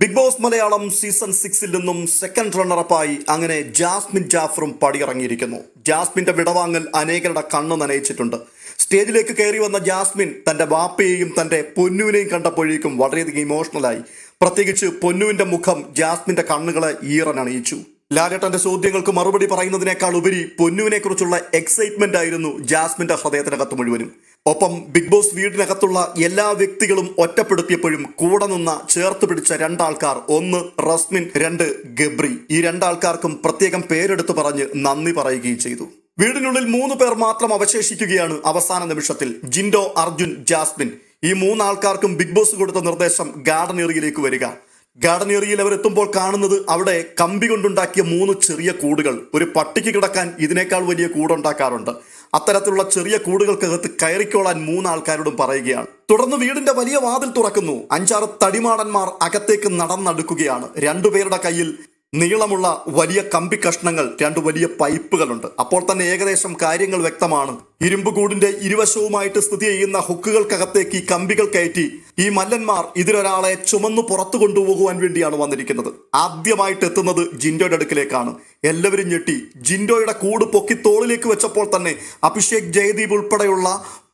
Big boss Malayalam season സിക്സിൽ നിന്നും second റണ്ണറപ്പായി അങ്ങനെ ജാസ്മിൻ ജാഫറും പടിയിറങ്ങിയിരിക്കുന്നു. ജാസ്മിന്റെ വിടവാങ്ങൽ അനേകരുടെ കണ്ണ് നനയിച്ചിട്ടുണ്ട്. സ്റ്റേജിലേക്ക് കയറി വന്ന ജാസ്മിൻ തന്റെ വാപ്പയെയും തന്റെ പൊന്നുവിനെയും കണ്ടപ്പോഴേക്കും വളരെയധികം ഇമോഷണലായി പ്രത്യേകിച്ച് പൊന്നുവിന്റെ മുഖം ജാസ്മിന്റെ കണ്ണുകളെ ഈറനണിയിച്ചു ലാലേട്ടന്റെ ചോദ്യങ്ങൾക്ക് മറുപടി പറയുന്നതിനേക്കാൾ ഉപരി പൊന്നുവിനെ കുറിച്ചുള്ള എക്സൈറ്റ്മെന്റ് ആയിരുന്നു ജാസ്മിന്റെ ഹൃദയത്തിനകത്ത് മുഴുവനും. ഒപ്പം ബിഗ് ബോസ് വീടിനകത്തുള്ള എല്ലാ വ്യക്തികളും ഒറ്റപ്പെടുത്തിയപ്പോഴും കൂടെ നിന്ന ചേർത്ത് പിടിച്ച രണ്ടാൾക്കാർ ഒന്ന് റസ്മിൻ രണ്ട് ഗബ്രി. ഈ രണ്ടാൾക്കാർക്കും പ്രത്യേകം പേരെടുത്ത് പറഞ്ഞ് നന്ദി പറയുകയും ചെയ്തു. വീടിനുള്ളിൽ മൂന്ന് പേർ മാത്രം അവശേഷിക്കുകയാണ് അവസാന നിമിഷത്തിൽ. ജിൻഡോ അർജുൻ ജാസ്മിൻ. ഈ മൂന്നാൾക്കാർക്കും ബിഗ് ബോസ് കൊടുത്ത നിർദ്ദേശം ഗാർഡൻ ഏറിയയിലേക്ക് വരിക. ഗാർഡൻ ഏറിയയിൽ അവരെത്തുമ്പോൾ കാണുന്നത് അവിടെ കമ്പി കൊണ്ടുണ്ടാക്കിയ മൂന്ന് ചെറിയ കൂടുകൾ. ഒരു പട്ടിക്ക് കിടക്കാൻ ഇതിനേക്കാൾ വലിയ കൂടുണ്ടാക്കാറുണ്ട്. അത്തരത്തിലുള്ള ചെറിയ കൂടുകൾക്കകത്ത് കയറിക്കോളാൻ മൂന്ന് ആൾക്കാരോടും പറയുകയാണ്. തുടർന്ന് വീടിന്റെ വലിയ വാതിൽ തുറക്കുന്നു. അഞ്ചാറ് തടിമാടന്മാർ അകത്തേക്ക് നടന്നടുക്കുകയാണ്. രണ്ടുപേരുടെ കയ്യിൽ നീളമുള്ള വലിയ കമ്പി കഷ്ണങ്ങൾ രണ്ട് വലിയ പൈപ്പുകളുണ്ട്. അപ്പോൾ തന്നെ ഏകദേശം കാര്യങ്ങൾ വ്യക്തമാണ്. ഇരുമ്പുകൂടിന്റെ ഇരുവശവുമായിട്ട് സ്ഥിതി ചെയ്യുന്ന ഹുക്കുകൾക്കകത്തേക്ക് ഈ കമ്പികൾ കയറ്റി ഈ മല്ലന്മാർ ഇതിലൊരാളെ ചുമന്നു പുറത്തു കൊണ്ടുപോകുവാൻ വേണ്ടിയാണ് വന്നിരിക്കുന്നത്. ആദ്യമായിട്ട് എത്തുന്നത് ജിൻഡോയുടെ അടുക്കിലേക്കാണ്. എല്ലാവരും ഞെട്ടി. ജിൻഡോയുടെ കൂട് പൊക്കി തോളിലേക്ക് വെച്ചപ്പോൾ തന്നെ അഭിഷേക് ജയദീപ് ഉൾപ്പെടെയുള്ള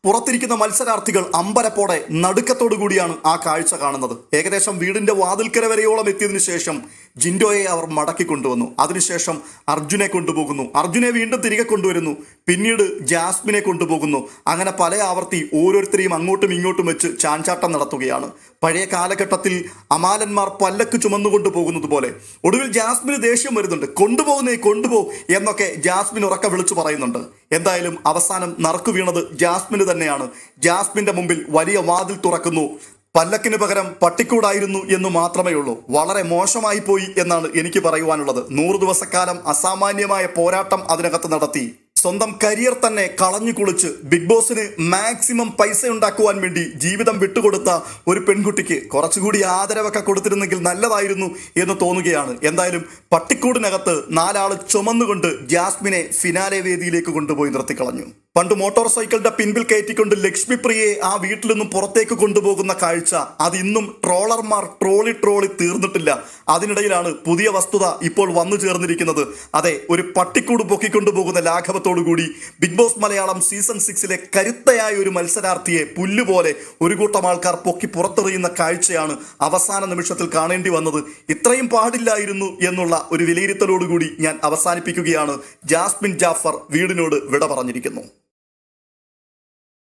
പുറത്തിരിക്കുന്ന മത്സരാർത്ഥികൾ അമ്പരപ്പോടെ നടുക്കത്തോടു കൂടിയാണ് ആ കാഴ്ച കാണുന്നത്. ഏകദേശം വീടിന്റെ വാതിൽക്കര വരെയോളം എത്തിയതിനു ശേഷം ജിൻഡോയെ അവർ മടക്കി കൊണ്ടുവന്നു. അതിനുശേഷം അർജുനെ കൊണ്ടുപോകുന്നു. അർജുനെ വീണ്ടും തിരികെ കൊണ്ടുവരുന്നു. പിന്നീട് ജാസ്മിനെ കൊണ്ടുപോകുന്നു. അങ്ങനെ പല ആവർത്തി ഓരോരുത്തരെയും അങ്ങോട്ടും ഇങ്ങോട്ടും വെച്ച് ചാഞ്ചാട്ടം നടത്തുകയാണ്. പഴയ കാലഘട്ടത്തിൽ അമാലന്മാർ പല്ലക്ക് ചുമന്നുകൊണ്ട് പോകുന്നത് പോലെ ഒടുവിൽ ജാസ്മിന് ദേഷ്യം വരുന്നുണ്ട്. കൊണ്ടുപോകുന്നേ കൊണ്ടുപോ എന്നൊക്കെ ജാസ്മിൻ ഉറക്ക വിളിച്ചു പറയുന്നുണ്ട്. എന്തായാലും അവസാനം നറുക്കു വീണത് ജാസ്മിന് തന്നെയാണ്. ജാസ്മിന്റെ മുമ്പിൽ വലിയ വാതിൽ തുറക്കുന്നു. പല്ലക്കിന് പകരം പട്ടിക്കൂടായിരുന്നു എന്ന് മാത്രമേ ഉള്ളൂ. വളരെ മോശമായി പോയി എന്നാണ് എനിക്ക് പറയുവാനുള്ളത്. നൂറ് ദിവസക്കാലം അസാമാന്യമായ പോരാട്ടം അതിനകത്ത് നടത്തി. സ്വന്തം കരിയർ തന്നെ കളഞ്ഞു കുളിച്ച് ബിഗ് ബോസിന് മാക്സിമം പൈസ ഉണ്ടാക്കുവാൻ വേണ്ടി ജീവിതം വിട്ടുകൊടുത്ത ഒരു പെൺകുട്ടിക്ക് കുറച്ചുകൂടി ആദരവൊക്കെ കൊടുത്തിരുന്നെങ്കിൽ നല്ലതായിരുന്നു എന്ന് തോന്നുകയാണ്. എന്തായാലും പട്ടിക്കൂടിനകത്ത് നാലാൾ ചുമന്നുകൊണ്ട് ജാസ്മിനെ ഫിനാലെ വേദിയിലേക്ക് കൊണ്ടുപോയി നിർത്തിക്കളഞ്ഞു. പണ്ട് മോട്ടോർ സൈക്കിളിന്റെ പിൻപിൽ കയറ്റിക്കൊണ്ട് ലക്ഷ്മിപ്രിയയെ ആ വീട്ടിൽ നിന്നും പുറത്തേക്ക് കൊണ്ടുപോകുന്ന കാഴ്ച അത് ഇന്നും ട്രോളർമാർ ട്രോളി ട്രോളി തീർന്നിട്ടില്ല. അതിനിടയിലാണ് പുതിയ വസ്തുത ഇപ്പോൾ വന്നു ചേർന്നിരിക്കുന്നത്. അതെ ഒരു പട്ടിക്കൂട് പൊക്കിക്കൊണ്ടുപോകുന്ന ലാഘവത്തോടു കൂടി ബിഗ് ബോസ് മലയാളം സീസൺ സിക്സിലെ കരുത്തയായ ഒരു മത്സരാർത്ഥിയെ പുല്ലുപോലെ ഒരു കൂട്ടം ആൾക്കാർ പൊക്കി പുറത്തെറിയുന്ന കാഴ്ചയാണ് അവസാന നിമിഷത്തിൽ കാണേണ്ടി വന്നത്. ഇത്രയും പാടില്ലായിരുന്നു എന്നുള്ള ഒരു വിലയിരുത്തലോടുകൂടി ഞാൻ അവസാനിപ്പിക്കുകയാണ്. ജാസ്മിൻ ജാഫർ വീടിനോട് വിട പറഞ്ഞിരിക്കുന്നു.